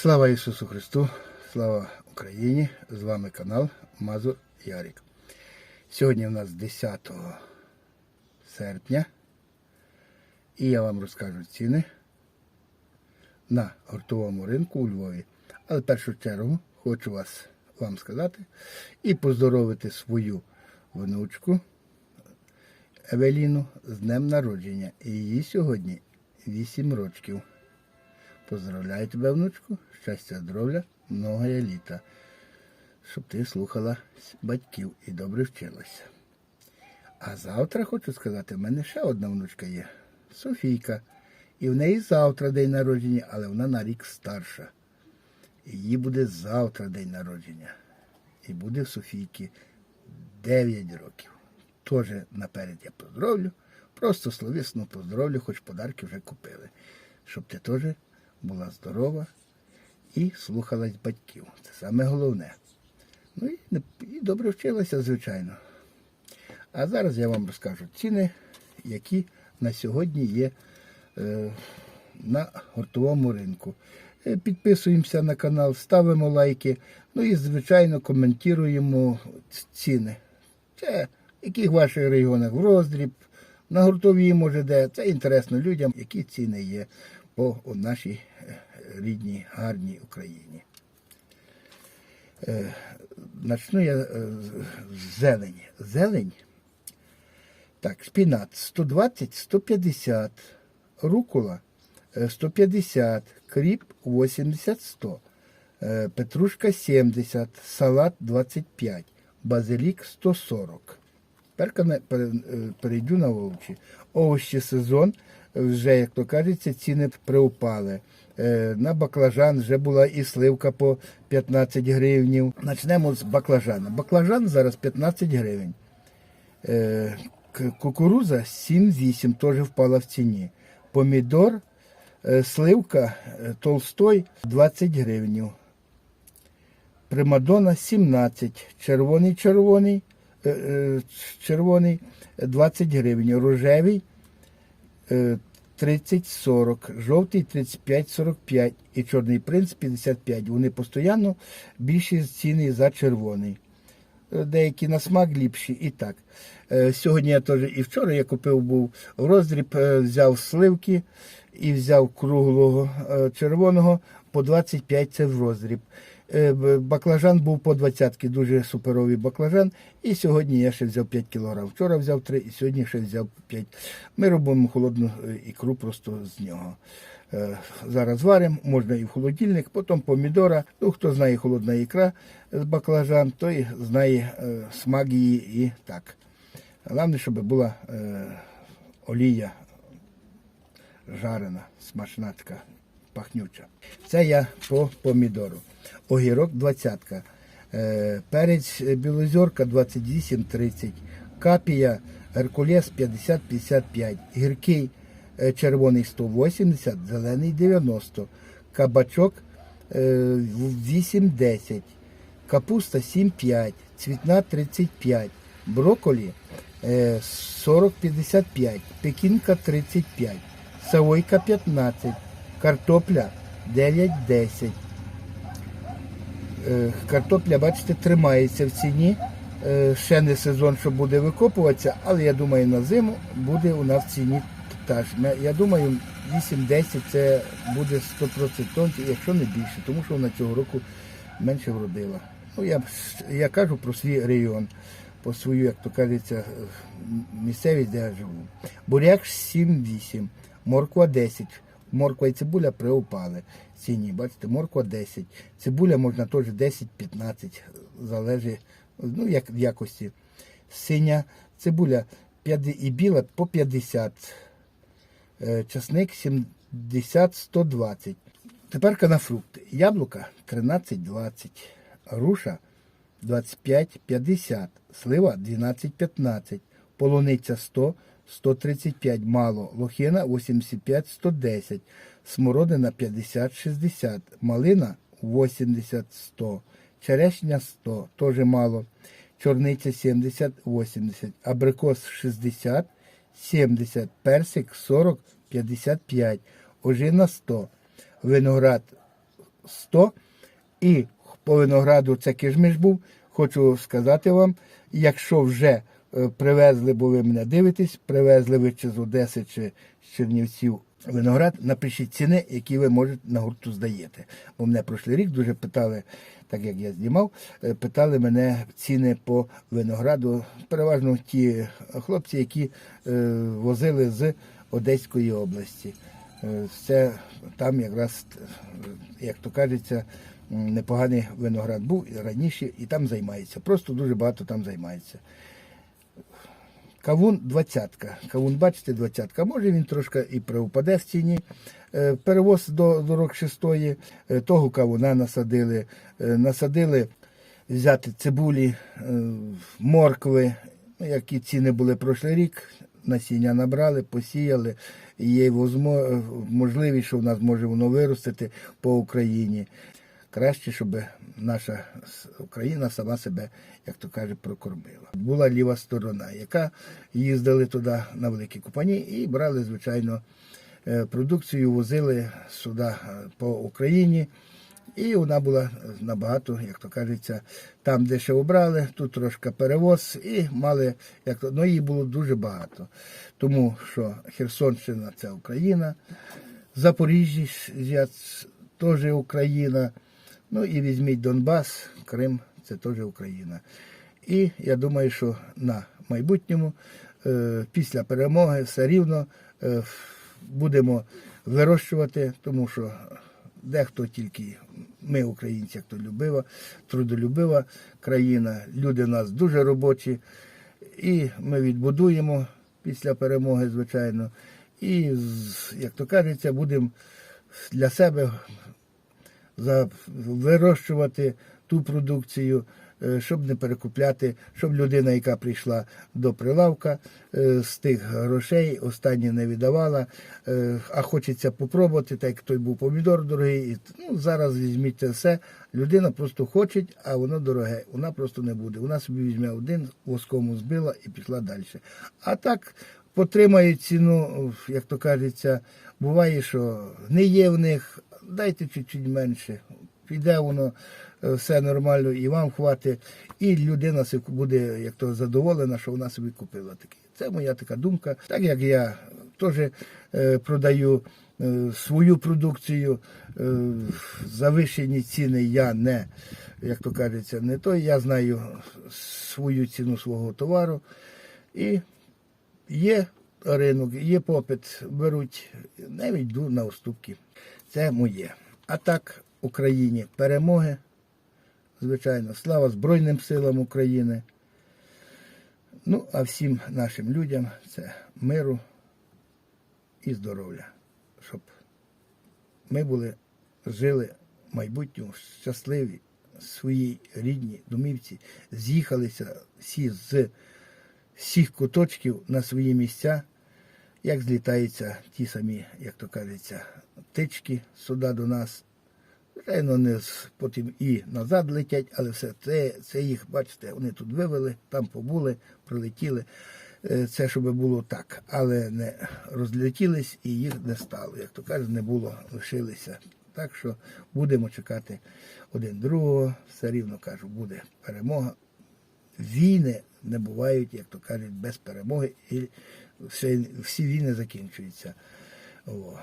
Слава Ісусу Христу, слава Україні! З вами канал Мазур Ярік. Сьогодні у нас 10 серпня і я вам розкажу ціни на гуртовому ринку у Львові. Але в першу чергу хочу вас вам сказати і поздоровити свою внучку Евеліну з днем народження. Їй сьогодні 8 років. Поздравляю тебе, внучку, щастя, здоров'я, много літа, щоб ти слухала батьків і добре вчилася. А завтра хочу сказати, в мене ще одна внучка є Софійка. І в неї завтра день народження, але вона на рік старша. І їй буде завтра день народження. І буде в Софійки 9 років. Теж наперед я поздравлю. Просто словісно поздравлю, хоч подарки вже купили. Щоб ти теж була здорова і слухалась батьків. Це саме головне. Ну і, і добре вчилася, звичайно. А зараз я вам розкажу ціни, які на сьогодні є е, на гуртовому ринку. Е, Підписуємося на канал, ставимо лайки, ну і, звичайно, коментуємо ціни. Це яких ваших регіонах в роздріб, на гуртовій, може, де. Це інтересно людям, які ціни є по нашій рідній, гарній Україні. Е, Начну я е, з зелені. Зелень. Так, шпінат. 120, 150, рукола? Е, 150, кріп? 80, 100, е, петрушка? 70, салат? 25, базилік? 140. Тепер перейду на овочі. Овощі сезон, вже, як то кажеться, ціни приупали. Е, На баклажан вже була і сливка по 15 гривнів. Почнемо з баклажана. Баклажан зараз 15 гривень. Е, Кукуруза 7-8 теж впала в ціні. Помідор, е, сливка толстой 20 гривень. Примадона 17, червоний червоний, червоний е, 20 гривень, рожевий 30-40, жовтий 35-45 і чорний принц 55. Вони постійно більші ціни за червоний. Е, Деякі на смак ліпші і так. Е, Сьогодні я теж і вчора я купив був роздріб, е, взяв сливки і взяв круглого червоного по 25 це в роздріб. Е, Баклажан був по 20 дуже суперовий баклажан. І сьогодні я ще взяв 5 кг. Вчора взяв 3 і сьогодні ще взяв 5. Ми робимо холодну е, ікру просто з нього. Е, Зараз варимо, можна і в холодильник, потім помідора. Ну, хто знає холодна ікра з баклажан, той знає смак її і так. Головне, щоб була олія жарена, смачна така, пахнюча. Це я по помідору. Огірок 20. Е, перець е, білозорка 28-30. Капія Геркулес 50-55. Гіркий е, червоний 180, зелений 90. Кабачок е, 8-10. Капуста 7,5, цвітна 35, брокколі е, 40-55, пекінка 35, савойка 15, картопля 9-10. Е, Картопля, бачите, тримається в ціні. Е, Ще не сезон, що буде викопуватися, але я думаю, на зиму буде у нас в ціні. Ме- Я думаю, 8-10 це буде 100%, якщо не більше, тому що вона цього року менше вродила. Ну, я, я кажу про свій район, по свою, як то кажеться, е, місцевість, де я живу. Буряк 7-8, морква 10. Морква і цибуля приупали ціні. Бачите, морква 10. Цибуля можна теж 10-15, залежить ну, як, якості. Синя цибуля і біла по 50. Е, Часник 70-120. Тепер на фрукти. Яблука 13-20. Груша 25-50. Слива 12-15. Полуниця 100, 135 мало. Лохина 85-110. Смородина 50-60. Малина 80-100. Черешня 100, теж мало. Чорниця 70-80. Абрикос 60, 70. Персик 40, 55. Ожина 100. Виноград 100. І по винограду це кишмиш був. Хочу сказати вам, якщо вже привезли, бо ви мене дивитесь, привезли ви чи з Одеси, чи з Чернівців виноград, напишіть ціни, які ви можете на гурту здаєте. Бо мене прошлий рік дуже питали, так як я знімав, е, питали мене ціни по винограду. Переважно ті хлопці, які е, возили з Одеської області. Е, Це там якраз, е, як то кажеться, непоганий виноград був раніше, і там займається. Просто дуже багато там займається. Кавун двадцятка. Кавун, бачите, двадцятка. Може він трошки і привпаде в ціні. Е, Перевоз до, до 46-ї, е, того кавуна насадили. Е, Насадили взяти цибулі, моркви, ну, які ціни були прошлий рік. Насіння набрали, посіяли. Є можливість, що в нас може воно виростити по Україні. Краще, щоб наша Україна сама себе, як то каже, прокормила. Була ліва сторона, яка їздили туди на великі купані і брали, звичайно, е, продукцію, возили сюди е, по Україні. І вона була набагато, як то кажеться, там дешево брали, тут трошки перевоз, і мали, як то, ну її було дуже багато. Тому що Херсонщина це Україна, Запоріжжя теж Україна. Ну і візьміть Донбас, Крим це теж Україна. І я думаю, що на майбутньому, е, після перемоги, все рівно е, будемо вирощувати, тому що дехто тільки ми, українці, як то любива, трудолюбива країна, люди в нас дуже робочі, і ми відбудуємо після перемоги, звичайно. І, як то кажеться, будемо для себе вирощувати ту продукцію, е, щоб не перекупляти, щоб людина, яка прийшла до прилавка е, з тих грошей, останні не віддавала, е, а хочеться попробувати, так як той був помідор дорогий. Ну, зараз візьміть все. Людина просто хоче, а воно дороге. Вона просто не буде. Вона собі візьме один, воскому збила і пішла далі. А так потримає ціну, як то кажеться, буває, що не є в них, дайте чуть-чуть менше. Піде воно е, все нормально, і вам хватить, і людина буде як то задоволена, що вона собі купила таке. Це моя така думка. Так як я теж е, продаю е, свою продукцію, завищені ціни я не, як то кажеться, не то. Я знаю свою ціну свого товару. І є ринок, є попит, беруть, навіть йду на уступки. Це моє. А так, Україні перемоги, звичайно, слава Збройним силам України. Ну, а всім нашим людям це миру і здоров'я, щоб ми були, жили в майбутньому щасливі, своїй рідній домівці, з'їхалися всі з всіх куточків на свої місця, як злітаються ті самі, як то кажеться, птички сюди до нас. Звичайно, з- потім і назад летять, але все це, це їх, бачите, вони тут вивели, там побули, прилетіли. Е, Це щоб було так, але не розлетілись і їх не стало. Як то кажуть, не було, лишилися. Так що будемо чекати один другого. Все рівно кажу, буде перемога війни не бувають, як то кажуть, без перемоги, все, всі війни закінчуються. О.